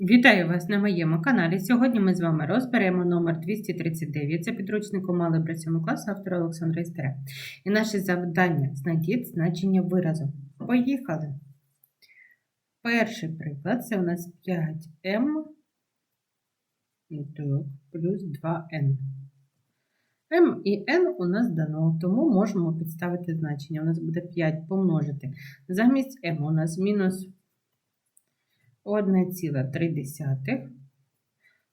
Вітаю вас на моєму каналі. Сьогодні ми з вами розберемо номер 239. Це підручник у малий 7 класу автора Олександра Істера. І наше завдання знайдіть значення виразу. Поїхали. Перший приклад це у нас 5m і так, плюс 2n. m і n у нас дано, тому можемо підставити значення. У нас буде 5 помножити. Замість m у нас мінус 1,3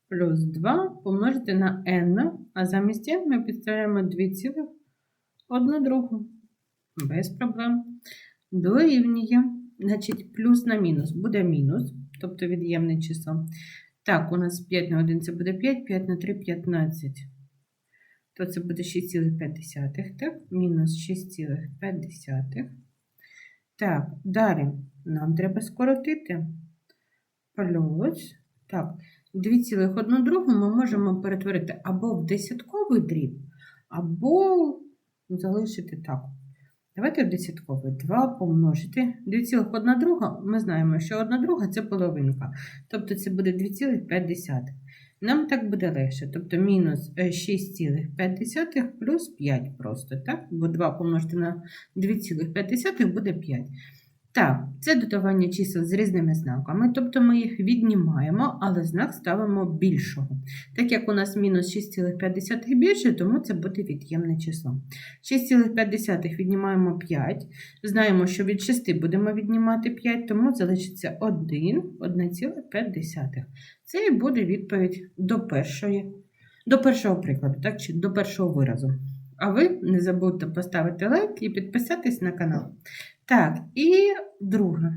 плюс 2 помножити на n, а замість n ми підставляємо 2,1 другу. Без проблем. Дорівнює. Значить, плюс на мінус буде мінус, тобто від'ємне число. Так, у нас 5 на 1 це буде 5, 5 на 3 15. То це буде 6,5, так? Мінус 6,5. Так, далі нам треба скоротити плюс. Так, 2,1 другу ми можемо перетворити або в десятковий дріб, або залишити так. Давайте в десятковий 2 помножити. 2,1 друга, ми знаємо, що 1 друга це половинка. Тобто це буде 2,5. Нам так буде легше. Тобто мінус 6,5 плюс 5 просто, так? Бо 2 помножити на 2,5 буде 5. Так, це додавання чисел з різними знаками, тобто ми їх віднімаємо, але знак ставимо більшого. Так як у нас мінус 6,5 більше, тому це буде від'ємне число. 6,5 віднімаємо 5. Знаємо, що від 6 будемо віднімати 5, тому залишиться 1, 1,5. Це і буде відповідь до першої, до першого прикладу, так, чи до першого виразу. А ви не забудьте поставити лайк і підписатись на канал. Так, і друге.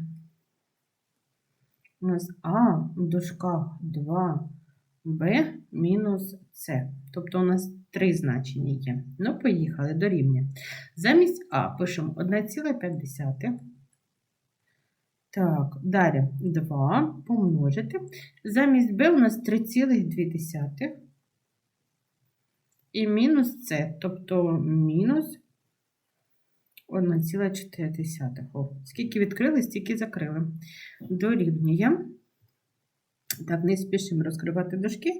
У нас А в дужках 2Б мінус С. Тобто у нас три значення є. Ну, поїхали до рівня. Замість А пишемо 1,5. Так, далі 2 помножити. Замість Б у нас 3,2. І мінус С, тобто мінус 1,4. О, Скільки відкрили, стільки закрили. Дорівнює. Так, не спішимо розкривати дужки.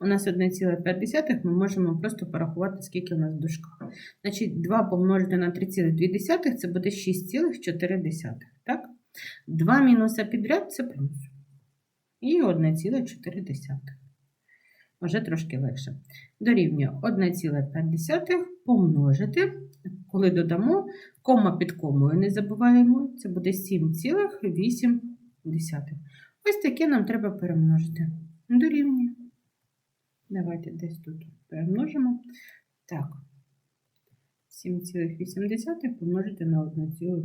У нас 1,5 ми можемо просто порахувати, скільки у нас в дужках. Значить, 2 помножити на 3,2 це буде 6,4. Так? 2 мінуса підряд це плюс. І 1,4. Вже трошки легше. Дорівнює 1,5 помножити, коли додамо, кома під комою не забуваємо, це буде 7,8. Ось таке нам треба перемножити. Дорівнює. Давайте десь тут перемножимо. Так, 7,8 помножити на 1,5.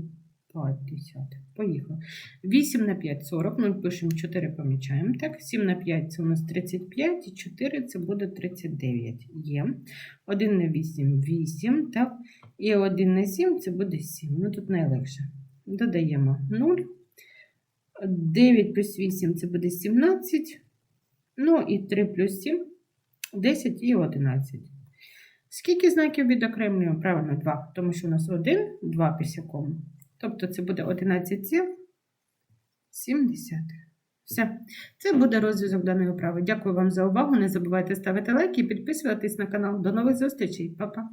Поїхали. 8 на 5 40. Ми пишемо 4, помічаємо. Так, 7 на 5 це у нас 35, і 4 це буде 39. Є. 1 на 8 8. Так. І 1 на 7 це буде 7. Ну тут найлегше. Додаємо 0. 9 плюс 8 це буде 17. Ну і 3 плюс 7 10 і 11. Скільки знаків відокремлюємо? Правильно, 2, тому що у нас 1, 2 після кому. Тобто це буде 11,7. Все. Це буде розв'язок даної вправи. Дякую вам за увагу. Не забувайте ставити лайки і підписуватись на канал. До нових зустрічей. Па-па!